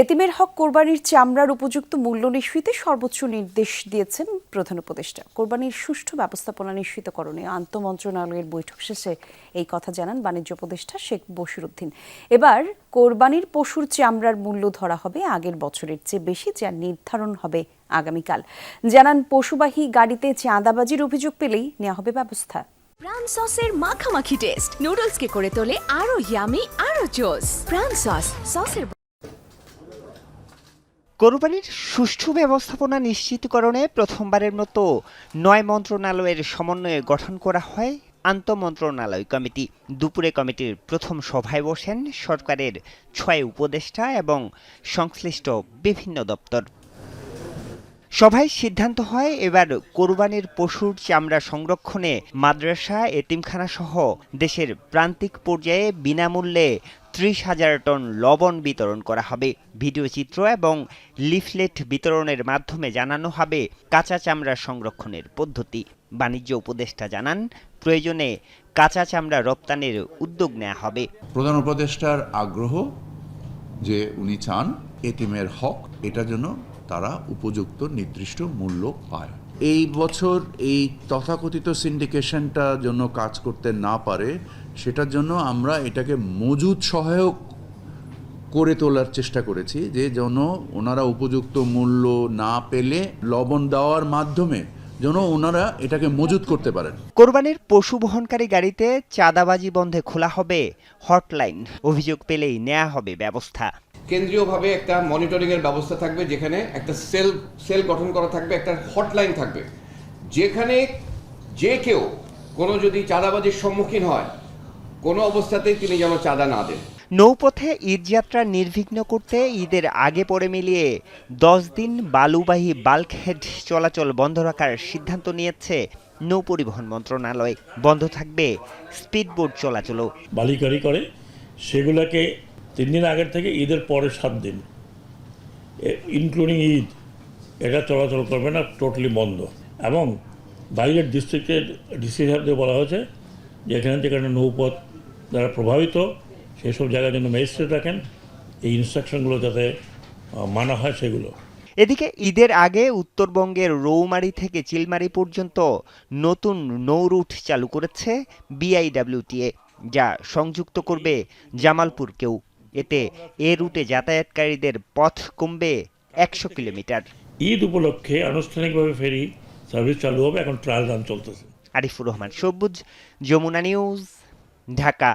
এতিমের হক কোরবানির চামড়ার উপযুক্ত মূল্য নিশ্চিতে সর্বোচ্চ নির্দেশ দিয়েছেন প্রধান উপদেষ্টা। কোরবানির সুষ্ঠু ব্যবস্থাপনা নিশ্চিতকরণে আন্তঃমন্ত্রণালয়ের বৈঠক শেষে এই কথা জানান বাণিজ্য উপদেষ্টা শেখ বশিরুদ্দিন। এবার কোরবানির পশুর চামড়ার মূল্য ধরা হবে আগের বছরের চেয়ে বেশি, যা নির্ধারণ হবে আগামীকাল। জানান, পশুবাহী গাড়িতে চাঁদাবাজির অভিযোগ পেলেই নেওয়া হবে ব্যবস্থা। প্রাণ সসের মাখামাখি টেস্ট। নুডলসকে করে তোলে আরও ইয়ামি আরও জোস প্রাণ সস, সসের কোরবানির সুষ্ঠু ব্যবস্থাপনা নিশ্চিতকরণে প্রথমবারের মতো নয় মন্ত্রণালয়ের সমন্বয়ে গঠন করা হয় আন্তঃমন্ত্রণালয় কমিটি। দুপুরে কমিটির প্রথম সভায় বসেন সরকারের ছয় উপদেষ্টা এবং সংশ্লিষ্ট বিভিন্ন দপ্তর। সভায় সিদ্ধান্ত হয়, এবার কোরবানির পশুর চামড়া সংরক্ষণে মাদ্রাসা এতিমখানা সহ দেশের প্রান্তিক পর্যায়ে বিনামূল্যে ত্রিশ হাজার টন লবণ বিতরণ করা হবে। ভিডিওচিত্র এবং লিফলেট বিতরণের মাধ্যমে জানানো হবে কাঁচা চামড়া সংরক্ষণের পদ্ধতি। বাণিজ্য উপদেষ্টা জানান, প্রয়োজনে কাঁচা চামড়া রপ্তানির উদ্যোগ নেওয়া হবে। প্রধান উপদেষ্টার আগ্রহ যে উনি চান এতিমের হক এটা যেন তারা উপযুক্ত নির্দিষ্ট মূল্য পায়। এই বছর এই তথাকথিত সিন্ডিকেশনটা জন্য কাজ করতে না পারে সেটার জন্য আমরা এটাকে মজুদ সহায়ক করে তোলার চেষ্টা করেছি যে যেন ওনারা উপযুক্ত মূল্য না পেলে লবণ দেওয়ার মাধ্যমে যেন ওনারা এটাকে মজুদ করতে পারেন। কোরবানির পশু বহনকারী গাড়িতে চাঁদাবাজি বন্ধে খোলা হবে হটলাইন। অভিযোগ পেলেই নেওয়া হবে ব্যবস্থা। কেন্দ্রীয়ভাবে একটা মনিটরিং এর ব্যবস্থা থাকবে যেখানে একটা সেল সেল গঠন করা থাকবে একটা হটলাইন থাকবে। যেখানে যে কেউ কোনো যদি চাঁদাবাজির সম্মুখীন হয় কোনো অবস্থাতেই তিনি যেন চাঁদা না দেন। নৌপথে ঈদযাত্রা নির্বিঘ্ন করতে ঈদের আগে পরে মিলিয়ে দশ দিন বালুবাহী বাল্কহেড চলাচল বন্ধ রাখার সিদ্ধান্ত নিয়েছে নৌপরিবহন মন্ত্রণালয়। বন্ধ থাকবে স্পিডবোট চলাচলও। বালিকারি করে সেগুলোকে তিন দিন আগের থেকে ঈদের পরে সাত দিন। ইনক্লুডিং ঈদ, এটা চলাচল করবে না টোটালি বন্ধ। এবং বাইরের ডিস্ট্রিক্টের ডিসি সাহেবদের বলা হয়েছে যে এখানে যেখানে নৌপথ দ্বারা প্রভাবিত, সেসব জায়গায় যেন ম্যাজিস্ট্রেট রাখেন, এই ইনস্ট্রাকশনগুলো যাতে মানা হয় সেগুলো। এদিকে ঈদের আগে উত্তরবঙ্গের রৌমারি থেকে চিলমারি পর্যন্ত নতুন নৌ রুট চালু করেছে বিআইডব্লিউটিএ, যা সংযুক্ত করবে জামালপুরকেও। এতে এ রুটে যাতায়াতকারীদের পথ কমবে একশো কিলোমিটার। ঈদ উপলক্ষে আনুষ্ঠানিকভাবে ফেরি সার্ভিস চালু হবে এখন ট্রায়াল রান চলতেছে। আরিফুর রহমান সবুজ যমুনা নিউজ ঢাকা।